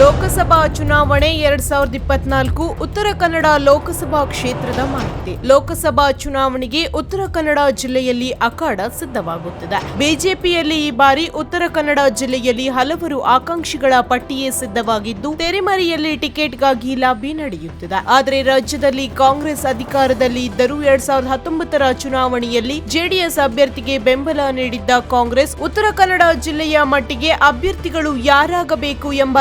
ಲೋಕಸಭಾ ಚುನಾವಣೆ ಎರಡ್ ಸಾವಿರದ ಇಪ್ಪತ್ನಾಲ್ಕು ಉತ್ತರ ಕನ್ನಡ ಲೋಕಸಭಾ ಕ್ಷೇತ್ರದ ಮಾಹಿತಿ. ಲೋಕಸಭಾ ಚುನಾವಣೆಗೆ ಉತ್ತರ ಕನ್ನಡ ಜಿಲ್ಲೆಯಲ್ಲಿ ಅಖಾಡ ಸಿದ್ಧವಾಗುತ್ತಿದೆ. ಬಿಜೆಪಿಯಲ್ಲಿ ಈ ಬಾರಿ ಉತ್ತರ ಕನ್ನಡ ಜಿಲ್ಲೆಯಲ್ಲಿ ಹಲವರು ಆಕಾಂಕ್ಷಿಗಳ ಪಟ್ಟಿಯೇ ಸಿದ್ಧವಾಗಿದ್ದು, ತೆರೆಮರೆಯಲ್ಲಿ ಟಿಕೆಟ್ಗಾಗಿ ಲಾಬಿ ನಡೆಯುತ್ತಿದೆ. ಆದರೆ ರಾಜ್ಯದಲ್ಲಿ ಕಾಂಗ್ರೆಸ್ ಅಧಿಕಾರದಲ್ಲಿ ಇದ್ದರೂ ಎರಡ್ ಸಾವಿರದ ಹತ್ತೊಂಬತ್ತರ ಚುನಾವಣೆಯಲ್ಲಿ ಜೆಡಿಎಸ್ ಅಭ್ಯರ್ಥಿಗೆ ಬೆಂಬಲ ನೀಡಿದ್ದ ಕಾಂಗ್ರೆಸ್, ಉತ್ತರ ಕನ್ನಡ ಜಿಲ್ಲೆಯ ಮಟ್ಟಿಗೆ ಅಭ್ಯರ್ಥಿಗಳು ಯಾರಾಗಬೇಕು ಎಂಬ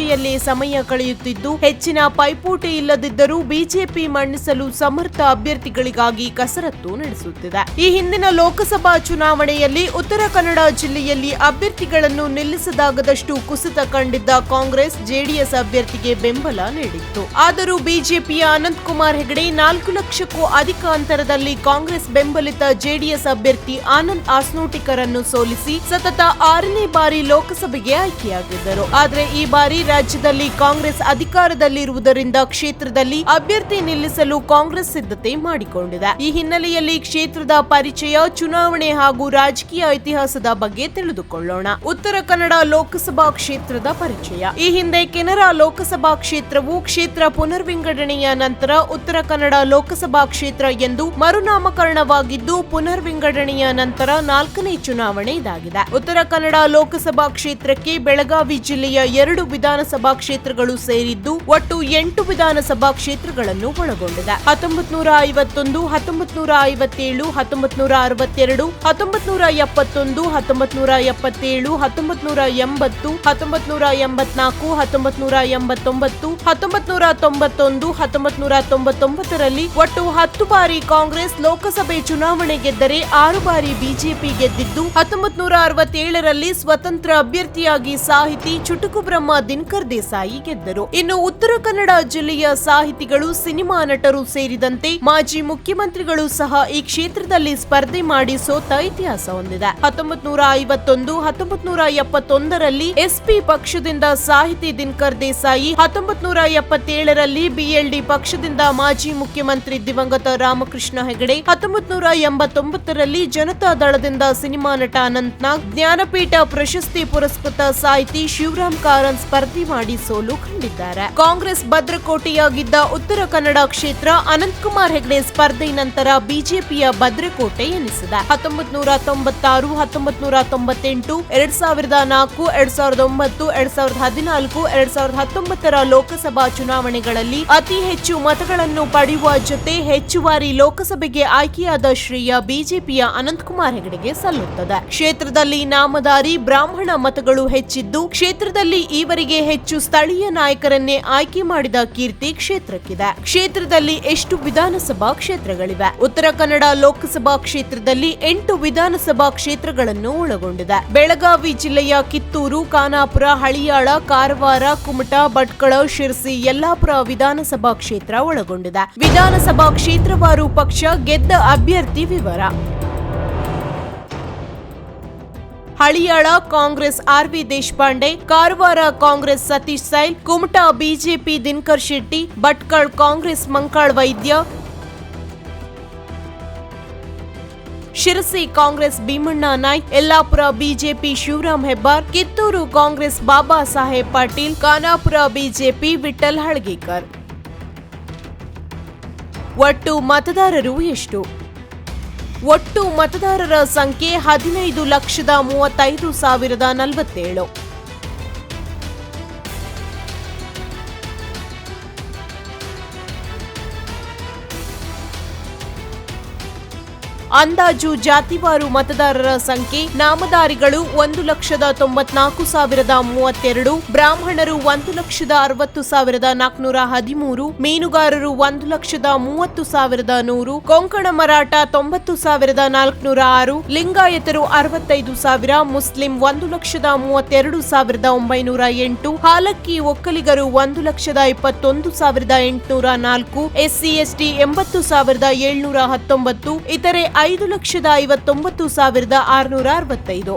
ಚರ್ಚೆಯಲ್ಲಿ ಸಮಯ ಕಳೆಯುತ್ತಿದ್ದು, ಹೆಚ್ಚಿನ ಪೈಪೋಟಿ ಇಲ್ಲದಿದ್ದರೂ ಬಿಜೆಪಿ ಮಣ್ಣಿಸಲು ಸಮರ್ಥ ಅಭ್ಯರ್ಥಿಗಳಿಗಾಗಿ ಕಸರತ್ತು ನಡೆಸುತ್ತಿದೆ. ಈ ಹಿಂದಿನ ಲೋಕಸಭಾ ಚುನಾವಣೆಯಲ್ಲಿ ಉತ್ತರ ಕನ್ನಡ ಜಿಲ್ಲೆಯಲ್ಲಿ ಅಭ್ಯರ್ಥಿಗಳನ್ನು ನಿಲ್ಲಿಸದಾಗದಷ್ಟು ಕುಸಿತ ಕಂಡಿದ್ದ ಕಾಂಗ್ರೆಸ್ ಜೆಡಿಎಸ್ ಅಭ್ಯರ್ಥಿಗೆ ಬೆಂಬಲ ನೀಡಿತ್ತು. ಆದರೂ ಬಿಜೆಪಿಯ ಅನಂತ್ ಕುಮಾರ್ ಹೆಗಡೆ ನಾಲ್ಕು ಲಕ್ಷಕ್ಕೂ ಅಧಿಕ ಅಂತರದಲ್ಲಿ ಕಾಂಗ್ರೆಸ್ ಬೆಂಬಲಿತ ಜೆಡಿಎಸ್ ಅಭ್ಯರ್ಥಿ ಆನಂದ್ ಆಸ್ನೋಟಿಕರನ್ನು ಸೋಲಿಸಿ ಸತತ ಆರನೇ ಬಾರಿ ಲೋಕಸಭೆಗೆ ಆಯ್ಕೆಯಾಗಿದ್ದರು. ಆದರೆ ಈ ಬಾರಿ ರಾಜ್ಯದಲ್ಲಿ ಕಾಂಗ್ರೆಸ್ ಅಧಿಕಾರದಲ್ಲಿರುವುದರಿಂದ ಕ್ಷೇತ್ರದಲ್ಲಿ ಅಭ್ಯರ್ಥಿ ನಿಲ್ಲಿಸಲು ಕಾಂಗ್ರೆಸ್ ಸಿದ್ಧತೆ ಮಾಡಿಕೊಂಡಿದೆ. ಈ ಹಿನ್ನೆಲೆಯಲ್ಲಿ ಕ್ಷೇತ್ರದ ಪರಿಚಯ, ಚುನಾವಣೆ ಹಾಗೂ ರಾಜಕೀಯ ಇತಿಹಾಸದ ಬಗ್ಗೆ ತಿಳಿದುಕೊಳ್ಳೋಣ. ಉತ್ತರ ಕನ್ನಡ ಲೋಕಸಭಾ ಕ್ಷೇತ್ರದ ಪರಿಚಯ. ಈ ಹಿಂದೆ ಕೆನರಾ ಲೋಕಸಭಾ ಕ್ಷೇತ್ರವು ಕ್ಷೇತ್ರ ಪುನರ್ವಿಂಗಡಣೆಯ ನಂತರ ಉತ್ತರ ಕನ್ನಡ ಲೋಕಸಭಾ ಕ್ಷೇತ್ರ ಎಂದು ಮರುನಾಮಕರಣವಾಗಿದ್ದು, ಪುನರ್ವಿಂಗಡಣೆಯ ನಂತರ ನಾಲ್ಕನೇ ಚುನಾವಣೆ ಇದಾಗಿದೆ. ಉತ್ತರ ಕನ್ನಡ ಲೋಕಸಭಾ ಕ್ಷೇತ್ರಕ್ಕೆ ಬೆಳಗಾವಿ ಜಿಲ್ಲೆಯ ಎರಡು ವಿಧಾನಸಭಾ ಕ್ಷೇತ್ರಗಳು ಸೇರಿದ್ದು ಒಟ್ಟು ಎಂಟು ವಿಧಾನಸಭಾ ಕ್ಷೇತ್ರಗಳನ್ನು ಒಳಗೊಂಡಿದೆ. ಹತ್ತೊಂಬತ್ ನೂರ ಐವತ್ತೊಂದು ಹತ್ತೊಂಬತ್ ನೂರ ಐವತ್ತೇಳು ಹತ್ತೊಂಬತ್ ನೂರ ಅರವತ್ತೆರಡು ಹತ್ತೊಂಬತ್ ನೂರ ಎಪ್ಪತ್ತೊಂದು ಹತ್ತೊಂಬತ್ ನೂರ ಎಪ್ಪತ್ತೇಳು ಹತ್ತೊಂಬತ್ ನೂರ ಎಂಬತ್ತು ಹತ್ತೊಂಬತ್ ನೂರ ಎಂಬತ್ನಾಲ್ಕು ಹತ್ತೊಂಬತ್ ನೂರ ಎಂಬತ್ತೊಂಬತ್ತು ಹತ್ತೊಂಬತ್ ನೂರ ತೊಂಬತ್ತೊಂದು ಹತ್ತೊಂಬತ್ ನೂರ ತೊಂಬತ್ತೊಂಬತ್ತರಲ್ಲಿ ಒಟ್ಟು ಹತ್ತು ಬಾರಿ ಕಾಂಗ್ರೆಸ್ ಲೋಕಸಭೆ ಚುನಾವಣೆ ಗೆದ್ದರೆ ಆರು ಬಾರಿ ಬಿಜೆಪಿ ಗೆದ್ದಿದ್ದು ಹತ್ತೊಂಬತ್ ನೂರ ಅರವತ್ತೇಳರಲ್ಲಿ ಸ್ವತಂತ್ರ ಅಭ್ಯರ್ಥಿಯಾಗಿ ಸಾಹಿತಿ ಚುಟುಕು ಬ್ರಹ್ಮ ದಿನಕರ್ ದೇಸಾಯಿ ಗೆದ್ದರು. ಇನ್ನು ಉತ್ತರ ಕನ್ನಡ ಜಿಲ್ಲೆಯ ಸಾಹಿತಿಗಳು, ಸಿನಿಮಾ ನಟರು ಸೇರಿದಂತೆ ಮಾಜಿ ಮುಖ್ಯಮಂತ್ರಿಗಳು ಸಹ ಈ ಕ್ಷೇತ್ರದಲ್ಲಿ ಸ್ಪರ್ಧೆ ಮಾಡಿ ಸೋತ ಇತಿಹಾಸ ಹೊಂದಿದೆ. ಹತ್ತೊಂಬತ್ ನೂರ ಐವತ್ತೊಂದು ಹತ್ತೊಂಬತ್ ನೂರ ಎಪ್ಪತ್ತೊಂದರಲ್ಲಿ ಎಸ್ಪಿ ಪಕ್ಷದಿಂದ ಸಾಹಿತಿ ದಿನಕರ್ ದೇಸಾಯಿ ಹತ್ತೊಂಬತ್ ನೂರ ಎಪ್ಪತ್ತೇಳರಲ್ಲಿ ಬಿಎಲ್ಡಿ ಪಕ್ಷದಿಂದ ಮಾಜಿ ಮುಖ್ಯಮಂತ್ರಿ ದಿವಂಗತ ರಾಮಕೃಷ್ಣ ಹೆಗಡೆ ಹತ್ತೊಂಬತ್ ನೂರ ಎಂಬತ್ತೊಂಬತ್ತರಲ್ಲಿ ಜನತಾ ದಳದಿಂದ ಸಿನಿಮಾ ನಟ ಅನಂತ್ನಾಗ್, ಜ್ಞಾನಪೀಠ ಪ್ರಶಸ್ತಿ ಪುರಸ್ಕೃತ ಸಾಹಿತಿ ಶಿವರಾಮ್ ಕಾರನ್ ಸ್ಪರ್ಧೆ ಮಾಡಿ ಸೋಲು ಕಂಡಿದ್ದಾರೆ. ಕಾಂಗ್ರೆಸ್ ಭದ್ರಕೋಟೆಯಾಗಿದ್ದ ಉತ್ತರ ಕನ್ನಡ ಕ್ಷೇತ್ರ ಅನಂತಕುಮಾರ್ ಹೆಗಡೆ ಸ್ಪರ್ಧೆ ನಂತರ ಬಿಜೆಪಿಯ ಭದ್ರಕೋಟೆ ಎನಿಸಿದೆ. ಹತ್ತೊಂಬತ್ ನೂರ ತೊಂಬತ್ತಾರು ಹತ್ತೊಂಬತ್ ನೂರ ತೊಂಬತ್ತೆಂಟು ಎರಡ್ ಸಾವಿರದ ನಾಲ್ಕು, ಎರಡ್ ಸಾವಿರದ ಒಂಬತ್ತು, ಎರಡ್ ಸಾವಿರದ ಹದಿನಾಲ್ಕು, ಎರಡ್ ಸಾವಿರದ ಹತ್ತೊಂಬತ್ತರ ಲೋಕಸಭಾ ಚುನಾವಣೆಗಳಲ್ಲಿ ಅತಿ ಹೆಚ್ಚು ಮತಗಳನ್ನು ಪಡೆಯುವ ಜೊತೆ ಹೆಚ್ಚುವರಿ ಲೋಕಸಭೆಗೆ ಆಯ್ಕೆಯಾದ ಶ್ರೇಯ ಬಿಜೆಪಿಯ ಅನಂತಕುಮಾರ್ ಹೆಗಡೆಗೆ ಸಲ್ಲುತ್ತದೆ. ಕ್ಷೇತ್ರದಲ್ಲಿ ನಾಮಧಾರಿ ಬ್ರಾಹ್ಮಣ ಮತಗಳು ಹೆಚ್ಚಿದ್ದು, ಕ್ಷೇತ್ರದಲ್ಲಿ ಈವರೆಗೆ ಹೆಚ್ಚು ಸ್ಥಳೀಯ ನಾಯಕರನ್ನೇ ಆಯ್ಕೆ ಮಾಡಿದ ಕೀರ್ತಿ ಕ್ಷೇತ್ರಕ್ಕಿದೆ. ಕ್ಷೇತ್ರದಲ್ಲಿ ಎಷ್ಟು ವಿಧಾನಸಭಾ ಕ್ಷೇತ್ರಗಳಿವೆ? ಉತ್ತರ ಕನ್ನಡ ಲೋಕಸಭಾ ಕ್ಷೇತ್ರದಲ್ಲಿ ಎಂಟು ವಿಧಾನಸಭಾ ಕ್ಷೇತ್ರಗಳನ್ನು ಒಳಗೊಂಡಿದೆ. ಬೆಳಗಾವಿ ಜಿಲ್ಲೆಯ ಕಿತ್ತೂರು, ಖಾನಾಪುರ, ಹಳಿಯಾಳ, ಕಾರವಾರ, ಕುಮಟಾ, ಭಟ್ಕಳ, ಶಿರಸಿ, ಯಲ್ಲಾಪುರ ವಿಧಾನಸಭಾ ಕ್ಷೇತ್ರ ಒಳಗೊಂಡಿದೆ. ವಿಧಾನಸಭಾ ಕ್ಷೇತ್ರವಾರು ಪಕ್ಷ ಗೆದ್ದ ಅಭ್ಯರ್ಥಿ ವಿವರ. Haliyal Congress R V Deshpande, Karwar Congress Satish Sail, Kumta BJP Dinakar Shetty, Bhatkal Congress Mankal Vaidya. Sirsi Congress Bheemanna Naik, Yellapur BJP Shivaram Hebbar, Kittur Congress Baba Saheb Patil, Khanapur BJP Vithal Halagekar. ಒಟ್ಟು ಮತದಾರರು ಎಷ್ಟು? ಒಟ್ಟು ಮತದಾರರ ಸಂಖ್ಯೆ ಹದಿನೈದು ಲಕ್ಷದ ಮೂವತ್ತೈದು ಸಾವಿರದ ನಲವತ್ತೇಳು. ಅಂದಾಜು ಜಾತಿವಾರು ಮತದಾರರ ಸಂಖ್ಯೆ ನಾಮದಾರಿಗಳು ಒಂದು ಲಕ್ಷದ ತೊಂಬತ್ನಾಲ್ಕು ಸಾವಿರದ ಮೂವತ್ತೆರಡು, ಬ್ರಾಹ್ಮಣರು ಒಂದು ಲಕ್ಷದ ಅರವತ್ತು ಸಾವಿರದ ನಾಲ್ಕುನೂರ ಹದಿಮೂರು, ಮೀನುಗಾರರು ಒಂದು ಲಕ್ಷದ ಮೂವತ್ತು ಸಾವಿರದ ನೂರು, ಕೊಂಕಣ ಮರಾಠ ತೊಂಬತ್ತು ಸಾವಿರದ ನಾಲ್ಕುನೂರ ಆರು, ಲಿಂಗಾಯತರು ಅರವತ್ತೈದು ಸಾವಿರ, ಮುಸ್ಲಿಂ ಒಂದು ಲಕ್ಷದ ಮೂವತ್ತೆರಡು ಸಾವಿರದ ಒಂಬೈನೂರ ಎಂಟು, ಹಾಲಕ್ಕಿ ಒಕ್ಕಲಿಗರು ಒಂದು ಲಕ್ಷದ ಇಪ್ಪತ್ತೊಂದು ಸಾವಿರದ ಎಂಟುನೂರ ನಾಲ್ಕು, ಎಸ್ಸಿ, ಎಸ್ಟಿ ಎಂಬತ್ತು ಸಾವಿರದ ಏಳ್ನೂರ ಹತ್ತೊಂಬತ್ತು, ಇತರೆ ಐದು ಲಕ್ಷದ ಐವತ್ತೊಂಬತ್ತು ಸಾವಿರದ ಆರುನೂರ ಅರವತ್ತೈದು.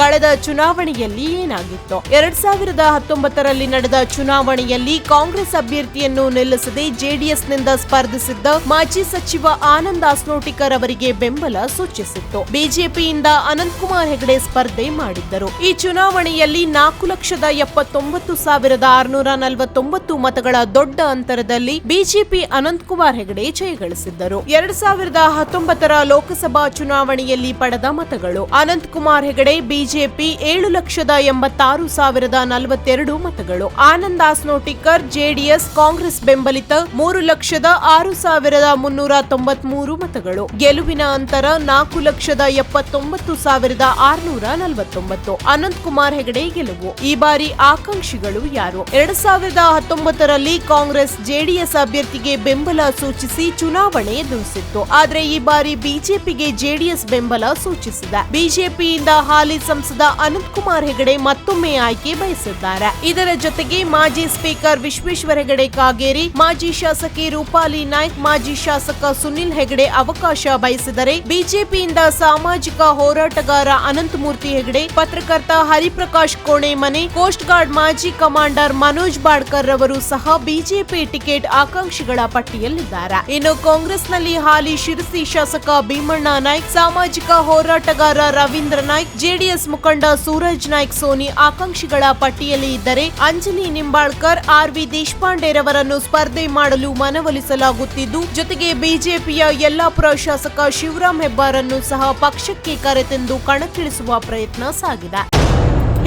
ಕಳೆದ ಚುನಾವಣೆಯಲ್ಲಿ ಏನಾಗಿತ್ತು? ಎರಡ್ ಸಾವಿರದ ಹತ್ತೊಂಬತ್ತರಲ್ಲಿ ನಡೆದ ಚುನಾವಣೆಯಲ್ಲಿ ಕಾಂಗ್ರೆಸ್ ಅಭ್ಯರ್ಥಿಯನ್ನು ನಿಲ್ಲಿಸದೆ ಜೆಡಿಎಸ್ನಿಂದ ಸ್ಪರ್ಧಿಸಿದ್ದ ಮಾಜಿ ಸಚಿವ ಆನಂದ್ ಆಸ್ನೋಟಿಕರ್ ಅವರಿಗೆ ಬೆಂಬಲ ಸೂಚಿಸಿತ್ತು. ಬಿಜೆಪಿಯಿಂದ ಅನಂತಕುಮಾರ್ ಹೆಗಡೆ ಸ್ಪರ್ಧೆ ಮಾಡಿದ್ದರು. ಈ ಚುನಾವಣೆಯಲ್ಲಿ ನಾಲ್ಕು ಲಕ್ಷದ ಎಪ್ಪತ್ತೊಂಬತ್ತು ಸಾವಿರದ ಆರುನೂರ ನಲವತ್ತೊಂಬತ್ತು ಮತಗಳ ದೊಡ್ಡ ಅಂತರದಲ್ಲಿ ಬಿಜೆಪಿ ಅನಂತಕುಮಾರ್ ಹೆಗಡೆ ಜಯಗಳಿಸಿದ್ದರು. ಎರಡ್ ಸಾವಿರದ ಹತ್ತೊಂಬತ್ತರ ಲೋಕಸಭಾ ಚುನಾವಣೆಯಲ್ಲಿ ಪಡೆದ ಮತಗಳು. ಅನಂತಕುಮಾರ್ ಹೆಗಡೆ ಬಿಜೆಪಿ ಏಳು ಲಕ್ಷದ ಎಂಬತ್ತಾರು ಸಾವಿರದ ನಲವತ್ತೆರಡು ಮತಗಳು. ಆನಂದ್ ಆಸ್ನೋಟಿಕರ್ ಜೆಡಿಎಸ್, ಕಾಂಗ್ರೆಸ್ ಬೆಂಬಲಿತ ಮೂರು ಲಕ್ಷದ ಆರು ಸಾವಿರದ ಮುನ್ನೂರ ತೊಂಬತ್ಮೂರು ಮತಗಳು. ಗೆಲುವಿನ ಅಂತರ ನಾಲ್ಕು ಲಕ್ಷದ ಎಪ್ಪತ್ತೊಂಬತ್ತು ಸಾವಿರದ ಆರುನೂರ ನಲವತ್ತೊಂಬತ್ತು. ಅನಂತ್ ಕುಮಾರ್ ಹೆಗಡೆ ಗೆಲುವು. ಈ ಬಾರಿ ಆಕಾಂಕ್ಷಿಗಳು ಯಾರು? ಎರಡ್ ಸಾವಿರದ ಹತ್ತೊಂಬತ್ತರಲ್ಲಿ ಕಾಂಗ್ರೆಸ್ ಜೆಡಿಎಸ್ ಅಭ್ಯರ್ಥಿಗೆ ಬೆಂಬಲ ಸೂಚಿಸಿ ಚುನಾವಣೆ ಎದುರಿಸಿತ್ತು. ಆದರೆ ಈ ಬಾರಿ ಬಿಜೆಪಿಗೆ ಜೆಡಿಎಸ್ ಬೆಂಬಲ ಸೂಚಿಸಿದೆ. ಬಿಜೆಪಿಯಿಂದ ಹಾಲಿ ಸಂಸದ ಅನಂತ್ ಕುಮಾರ್ ಹೆಗಡೆ ಮತ್ತೊಮ್ಮೆ ಆಯ್ಕೆ ಬಯಸಿದ್ದಾರೆ. ಇದರ ಜೊತೆಗೆ ಮಾಜಿ ಸ್ಪೀಕರ್ ವಿಶ್ವೇಶ್ವರ ಹೆಗಡೆ ಕಾಗೇರಿ, ಮಾಜಿ ಶಾಸಕಿ ರೂಪಾಲಿ ನಾಯ್ಕ್, ಮಾಜಿ ಶಾಸಕ ಸುನಿಲ್ ಹೆಗಡೆ ಅವಕಾಶ ಬಯಸಿದರೆ ಬಿಜೆಪಿಯಿಂದ ಸಾಮಾಜಿಕ ಹೋರಾಟಗಾರ ಅನಂತಮೂರ್ತಿ ಹೆಗಡೆ, ಪತ್ರಕರ್ತ ಹರಿಪ್ರಕಾಶ್ ಕೋಣೆಮನೆ ಕೋಸ್ಟ್ ಗಾರ್ಡ್ ಮಾಜಿ ಕಮಾಂಡರ್ ಮನೋಜ್ ಬಾಡ್ಕರ್ ರವರು ಸಹ ಬಿಜೆಪಿ ಟಿಕೆಟ್ ಆಕಾಂಕ್ಷಿಗಳ ಪಟ್ಟಿಯಲ್ಲಿದ್ದಾರೆ. ಇನ್ನು ಕಾಂಗ್ರೆಸ್ನಲ್ಲಿ ಹಾಲಿ ಶಿರಸಿ ಶಾಸಕ ಭೀಮಣ್ಣ ನಾಯ್ಕ್, ಸಾಮಾಜಿಕ ಹೋರಾಟಗಾರ ರವೀಂದ್ರ ನಾಯ್ಕ್, ಜೆಡಿಎಸ್ ಮುಖಂಡ ಸೂರಜ್ ನಾಯ್ಕ್ ಸೋನಿ ಆಕಾಂಕ್ಷಿಗಳ ಪಟ್ಟಿಯಲ್ಲಿ ಇದ್ದರೆ ಅಂಜಲಿ ನಿಂಬಾಳ್ಕರ್ ಆರ್ ವಿ ದೇಶಪಾಂಡೆರವರನ್ನು ಸ್ಪರ್ಧೆ ಮಾಡಲು ಮನವೊಲಿಸಲಾಗುತ್ತಿದ್ದು, ಜೊತೆಗೆ ಬಿಜೆಪಿಯ ಯಲ್ಲಾಪುರ ಶಾಸಕ ಶಿವರಾಮ್ ಹೆಬ್ಬಾರನ್ನು ಸಹ ಪಕ್ಷಕ್ಕೆ ಕರೆತೆಂದು ಕಣಕ್ಕಿಳಿಸುವ ಪ್ರಯತ್ನ ಸಾಗಿದೆ.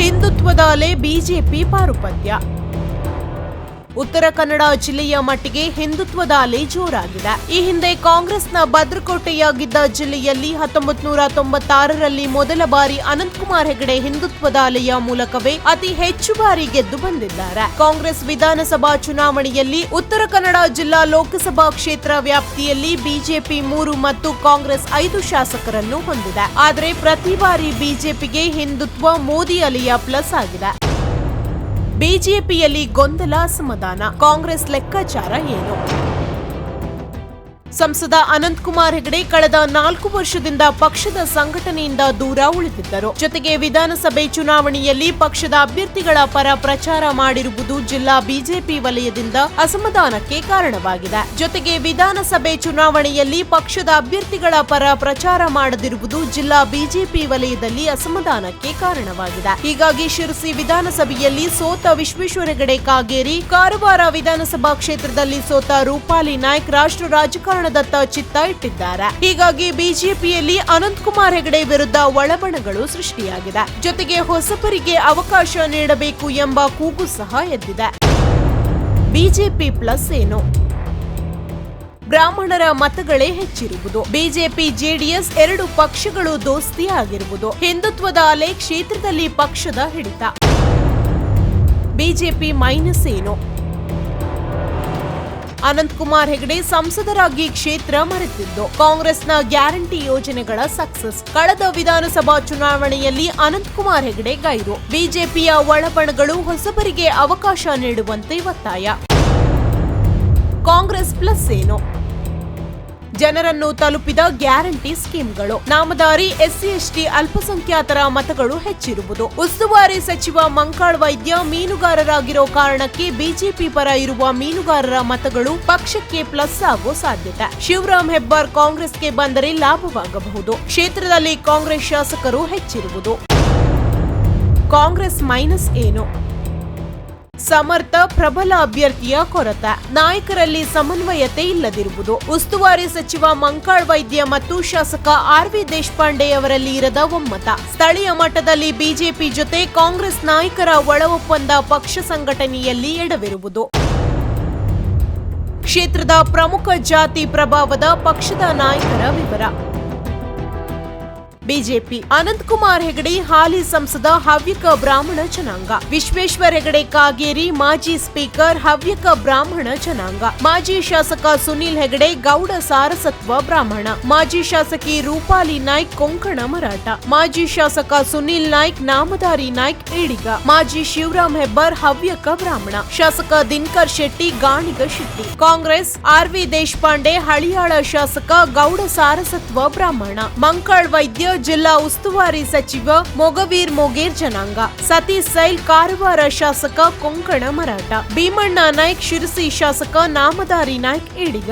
ಹಿಂದುತ್ವದ ಅಲೆ ಬಿಜೆಪಿ ಪಾರುಪತ್ಯ. ಉತ್ತರ ಕನ್ನಡ ಜಿಲ್ಲೆಯ ಮಟ್ಟಿಗೆ ಹಿಂದುತ್ವದ ಅಲೆ ಜೋರಾಗಿದೆ ಈ ಹಿಂದೆ ಕಾಂಗ್ರೆಸ್ನ ಭದ್ರಕೋಟೆಯಾಗಿದ್ದ ಜಿಲ್ಲೆಯಲ್ಲಿ ಹತ್ತೊಂಬತ್ ನೂರ ತೊಂಬತ್ತಾರರಲ್ಲಿ ಮೊದಲ ಬಾರಿ ಅನಂತಕುಮಾರ್ ಹೆಗಡೆ ಹಿಂದುತ್ವದ ಅಲೆಯ ಮೂಲಕವೇ ಅತಿ ಹೆಚ್ಚು ಬಾರಿ ಗೆದ್ದು ಬಂದಿದ್ದಾರೆ. ಕಾಂಗ್ರೆಸ್ ವಿಧಾನಸಭಾ ಚುನಾವಣೆಯಲ್ಲಿ ಉತ್ತರ ಕನ್ನಡ ಜಿಲ್ಲಾ ಲೋಕಸಭಾ ಕ್ಷೇತ್ರ ವ್ಯಾಪ್ತಿಯಲ್ಲಿ ಬಿಜೆಪಿ ಮೂರು ಮತ್ತು ಕಾಂಗ್ರೆಸ್ ಐದು ಶಾಸಕರನ್ನು ಹೊಂದಿದೆ. ಆದರೆ ಪ್ರತಿ ಬಾರಿ ಬಿಜೆಪಿಗೆ ಹಿಂದುತ್ವ ಮೋದಿ ಅಲೆಯ ಪ್ಲಸ್ ಆಗಿದೆ. ಬಿಜೆಪಿಯಲ್ಲಿ ಗೊಂದಲ ಅಸಮಾಧಾನ ಕಾಂಗ್ರೆಸ್ ಲೆಕ್ಕಾಚಾರ ಏನು? ಸಂಸದ ಅನಂತಕುಮಾರ್ ಹೆಗಡೆ ಕಳೆದ ನಾಲ್ಕು ವರ್ಷದಿಂದ ಪಕ್ಷದ ಸಂಘಟನೆಯಿಂದ ದೂರ ಉಳಿದಿದ್ದರು. ಜೊತೆಗೆ ವಿಧಾನಸಭೆ ಚುನಾವಣೆಯಲ್ಲಿ ಪಕ್ಷದ ಅಭ್ಯರ್ಥಿಗಳ ಪರ ಪ್ರಚಾರ ಮಾಡಿರುವುದು ಜಿಲ್ಲಾ ಬಿಜೆಪಿ ವಲಯದಿಂದ ಅಸಮಾಧಾನಕ್ಕೆ ಕಾರಣವಾಗಿದೆ. ಜೊತೆಗೆ ವಿಧಾನಸಭೆ ಚುನಾವಣೆಯಲ್ಲಿ ಪಕ್ಷದ ಅಭ್ಯರ್ಥಿಗಳ ಪರ ಪ್ರಚಾರ ಮಾಡದಿರುವುದು ಜಿಲ್ಲಾ ಬಿಜೆಪಿ ವಲಯದಲ್ಲಿ ಅಸಮಾಧಾನಕ್ಕೆ ಕಾರಣವಾಗಿದೆ. ಹೀಗಾಗಿ ಶಿರಸಿ ವಿಧಾನಸಭೆಯಲ್ಲಿ ಸೋತ ವಿಶ್ವೇಶ್ವರ ಹೆಗಡೆ ಕಾಗೇರಿ, ಕಾರವಾರ ವಿಧಾನಸಭಾ ಕ್ಷೇತ್ರದಲ್ಲಿ ಸೋತ ರೂಪಾಲಿ ನಾಯ್ಕ ರಾಷ್ಟ್ರ ರಾಜಕಾರಣದತ್ತ ಚಿತ್ತ ಇಟ್ಟಿದ್ದಾರೆ. ಹೀಗಾಗಿ ಬಿಜೆಪಿಯಲ್ಲಿ ಅನಂತ್ ಕುಮಾರ್ ಹೆಗಡೆ ವಿರುದ್ಧ ಒಳಬಣಗಳು ಸೃಷ್ಟಿಯಾಗಿದೆ. ಜೊತೆಗೆ ಹೊಸಬರಿಗೆ ಅವಕಾಶ ನೀಡಬೇಕು ಎಂಬ ಕೂಗು ಸಹ ಎದ್ದಿದೆ. ಬಿಜೆಪಿ ಪ್ಲಸ್ ಏನು? ಬ್ರಾಹ್ಮಣರ ಮತಗಳೇ ಹೆಚ್ಚಿರುವುದು. ಬಿಜೆಪಿ, ಜೆಡಿಎಸ್ ಎರಡು ಪಕ್ಷಗಳು ದೋಸ್ತಿ ಆಗಿರುವುದು. ಹಿಂದುತ್ವದ ಅಲೆ ಕ್ಷೇತ್ರದಲ್ಲಿ ಪಕ್ಷದ ಹಿಡಿತ. ಬಿಜೆಪಿ ಮೈನಸ್ ಏನು? ಅನಂತ್ ಕುಮಾರ್ ಹೆಗಡೆ ಸಂಸದರಾಗಿ ಕ್ಷೇತ್ರ ಮರೆತಿದ್ದು. ಕಾಂಗ್ರೆಸ್ನ ಗ್ಯಾರಂಟಿ ಯೋಜನೆಗಳ ಸಕ್ಸಸ್. ಕಳೆದ ವಿಧಾನಸಭಾ ಚುನಾವಣೆಯಲ್ಲಿ ಅನಂತ್ ಕುಮಾರ್ ಹೆಗಡೆ ಗೈರು. ಬಿಜೆಪಿಯ ಒಳಬಣಗಳು ಹೊಸಬರಿಗೆ ಅವಕಾಶ ನೀಡುವಂತೆ ಒತ್ತಾಯ. ಕಾಂಗ್ರೆಸ್ ಪ್ಲಸ್ ಏನು? ಜನರನ್ನು ತಲುಪಿದ ಗ್ಯಾರಂಟಿ ಸ್ಕೀಮ್ಗಳು. ನಾಮದಾರಿ, ಎಸ್ಸಿ, ಎಸ್ಟಿ, ಅಲ್ಪಸಂಖ್ಯಾತರ ಮತಗಳು ಹೆಚ್ಚಿರುವುದು. ಉಸ್ತುವಾರಿ ಸಚಿವ ಮಂಕಾಳ್ ವೈದ್ಯ ಮೀನುಗಾರರಾಗಿರೋ ಕಾರಣಕ್ಕೆ ಬಿಜೆಪಿ ಪರ ಇರುವ ಮೀನುಗಾರರ ಮತಗಳು ಪಕ್ಷಕ್ಕೆ ಪ್ಲಸ್ ಆಗೋ ಸಾಧ್ಯತೆ. ಶಿವರಾಮ್ ಹೆಬ್ಬಾರ್ ಕಾಂಗ್ರೆಸ್ಗೆ ಬಂದರೆ ಲಾಭವಾಗಬಹುದು. ಕ್ಷೇತ್ರದಲ್ಲಿ ಕಾಂಗ್ರೆಸ್ ಶಾಸಕರು ಹೆಚ್ಚಿರುವುದು. ಕಾಂಗ್ರೆಸ್ ಮೈನಸ್ ಏನು? ಸಮರ್ಥ ಪ್ರಬಲ ಅಭ್ಯರ್ಥಿಯ ಕೊರತೆ. ನಾಯಕರಲ್ಲಿ ಸಮನ್ವಯತೆ ಇಲ್ಲದಿರುವುದು. ಉಸ್ತುವಾರಿ ಸಚಿವ ಮಂಕಾಳ್ ವೈದ್ಯ ಮತ್ತು ಶಾಸಕ ಆರ್ ವಿ ದೇಶಪಾಂಡೆ ಅವರಲ್ಲಿ ಇರದ ಒಮ್ಮತ. ಸ್ಥಳೀಯ ಮಟ್ಟದಲ್ಲಿ ಬಿಜೆಪಿ ಜೊತೆ ಕಾಂಗ್ರೆಸ್ ನಾಯಕರ ಒಳ ಒಪ್ಪಂದ ಪಕ್ಷ ಸಂಘಟನೆಯಲ್ಲಿ ಎಡವಿರುವುದು. ಕ್ಷೇತ್ರದ ಪ್ರಮುಖ ಜಾತಿ ಪ್ರಭಾವದ ಪಕ್ಷದ ನಾಯಕರ ವಿವರ. ಬಿಜೆಪಿ ಅನಂತಕುಮಾರ್ ಹೆಗಡೆ, ಹಾಲಿ ಸಂಸದ ಹವ್ಯಕ ಬ್ರಾಹ್ಮಣ ಜನಾಂಗ. ವಿಶ್ವೇಶ್ವರ ಹೆಗಡೆ ಕಾಗೇರಿ, ಮಾಜಿ ಸ್ಪೀಕರ್ ಹವ್ಯಕ ಬ್ರಾಹ್ಮಣ ಜನಾಂಗ. ಮಾಜಿ ಶಾಸಕ ಸುನಿಲ್ ಹೆಗಡೆ, ಗೌಡ ಸಾರಸತ್ವ ಬ್ರಾಹ್ಮಣ. ಮಾಜಿ ಶಾಸಕಿ ರೂಪಾಲಿ ನಾಯ್ಕ್, ಕೊಂಕಣ ಮರಾಠ. ಮಾಜಿ ಶಾಸಕ ಸುನಿಲ್ ನಾಯ್ಕ್, ನಾಮಧಾರಿ ನಾಯ್ಕ್ ಈಡಿಗ ಮಾಜಿ ಶಿವರಾಮ್ ಹೆಬ್ಬಾರ್, ಹವ್ಯಕ ಬ್ರಾಹ್ಮಣ. ಶಾಸಕ ದಿನಕರ್ ಶೆಟ್ಟಿ, ಗಾಣಿಗ ಶೆಟ್ಟಿ. ಕಾಂಗ್ರೆಸ್, ಆರ್ ವಿ ದೇಶಪಾಂಡೆ, ಹಳಿಯಾಳ ಶಾಸಕ ಗೌಡ ಸಾರಸತ್ವ ಬ್ರಾಹ್ಮಣ. ಮಂಕಾಳ್ ವೈದ್ಯ ಜಿಲ್ಲಾ ಉಸ್ತುವಾರಿ ಸಚಿವ ಮೊಗವೀರ್ ಮೊಗೇರ್ ಜನಾಂಗ, ಸತೀಶ್ ಸೈಲ್ ಕಾರವಾರ ಶಾಸಕ ಕೊಂಕಣ ಮರಾಠ, ಭೀಮಣ್ಣ ನಾಯ್ಕ್ ಶಿರಸಿ ಶಾಸಕ ನಾಮದಾರಿ ನಾಯ್ಕ್ ಈಡಿಗ.